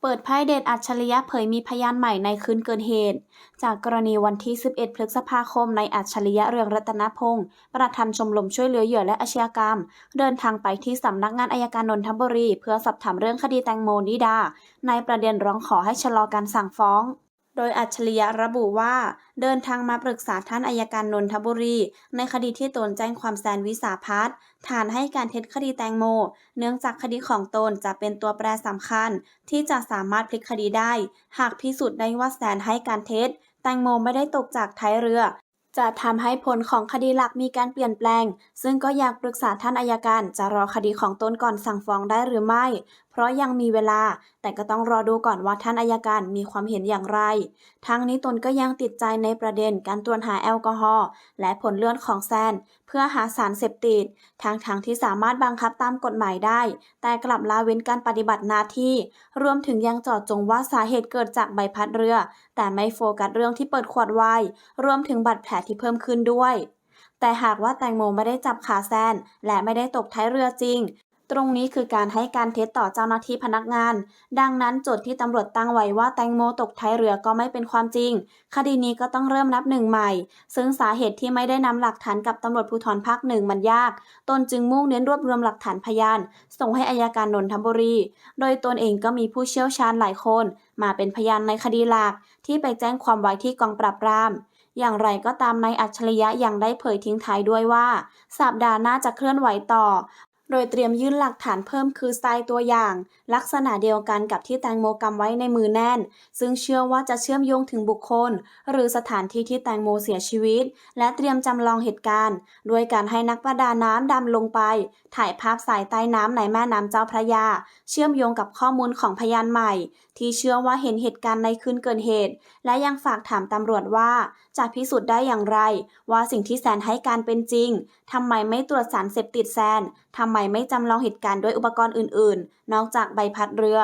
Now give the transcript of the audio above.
เปิดไพ่เดชอัจฉริยะเผยมีพยานใหม่ในคืนเกิดเหตุ จากกรณีวันที่ 11 พฤษภาคมในอัจฉริยะเรืองรัตนพงศ์ประธานชมรมช่วยเหลือเหยื่อและอาชญากรรม เดินทางไปที่สำนักงานอายการนนทบุรี เพื่อสอบถามเรื่องคดีแตงโมนิดา ในประเด็นร้องขอให้ชะลอการสั่งฟ้อง โดยอัจฉริยะระบุว่า เดินทางมาปรึกษาท่านอายการนนทบุรี ในคดีที่ตนแจ้งความแซนวิสาพัฒน์ฐานให้การเท็จคดีแตงโม เนื่องจากคดีของตนจะเป็นตัวแปรสำคัญ ที่จะสามารถพลิกคดีได้ หากพิสูจน์ได้ว่าแซนให้การเท็จ แตงโมไม่ได้ตกจากท้ายเรือจะทำให้ผลของคดีหลักมีการเปลี่ยนแปลง ซึ่งก็อยากปรึกษาท่านอายการจะรอคดีของตนก่อนสั่งฟ้องได้หรือไม่เพราะยังมีเวลา แต่ก็ต้องรอดูก่อนว่าท่านอายการมีความเห็นอย่างไร ทั้งนี้ตนก็ยังติดใจในประเด็นการตรวจหาแอลกอฮอล์และผลเลือดของแซน เพื่อหาสารเสพติดทางทางที่สามารถบังคับตามกฎหมายได้ แต่กลับละเว้นการปฏิบัติหน้าที่ รวมถึงยังจอดจงว่าสาเหตุเกิดจากใบพัดเรือ แต่ไม่โฟกัสเรื่องที่เปิดขวดไวน์รวมถึงบาดแผลที่เพิ่มขึ้นด้วยแต่หากว่าแตงโมไม่ได้จับขาแซน และไม่ได้ตกท้ายเรือจริง ตรงนี้คือการให้การเท็จต่อเจ้าหน้าที่พนักงาน ดังนั้นจทย์ที่ตำรวจตั้งไว้ว่าแตงโมตกท้ายเรือก็ไม่เป็นความจริง คดีนี้ก็ต้องเริ่มนับหนึ่งใหม่ ซึ่งสาเหตุที่ไม่ได้นำหลักฐานกับตำรวจภูธรภาคหนึ่งมันยาก ตนจึงมุ่งเน้นรวบรวมหลักฐานพยาน ส่งให้อายการนนทบุรี โดยตนเองก็มีผู้เชี่ยวชาญหลายคน มาเป็นพยานในคดีหลัก ที่ไปแจ้งความไว้ที่กองปราบปรามอย่างไรก็ตามนายอัจฉริยะยังได้เผยทิ้งท้ายด้วยว่า สัปดาห์หน้าจะเคลื่อนไหวต่อ โดยเตรียมยื่นหลักฐานเพิ่มคือทรายตัวอย่าง ลักษณะเดียวกันกับที่แตงโมกำไว้ในมือแน่น ซึ่งเชื่อว่าจะเชื่อมโยงถึงบุคคล หรือสถานที่ที่แตงโมเสียชีวิต และเตรียมจำลองเหตุการณ์ด้วยการให้นักประดาน้ำดำลงไป ถ่ายภาพสายใต้น้ำในแม่น้ำเจ้าพระยา เชื่อมโยงกับข้อมูลของพยานใหม่ ที่เชื่อว่าเห็นเหตุการณ์ในคืนเกิดเหตุ และยังฝากถามตำรวจว่าจะพิสูจน์ได้อย่างไร ว่าสิ่งที่แซนให้การเป็นจริงทำไมไม่ตรวจสารเสพติดแซนทำไมไม่จำลองเหตุการณ์ด้วยอุปกรณ์อื่นๆ นอกจากใบพัดเรือ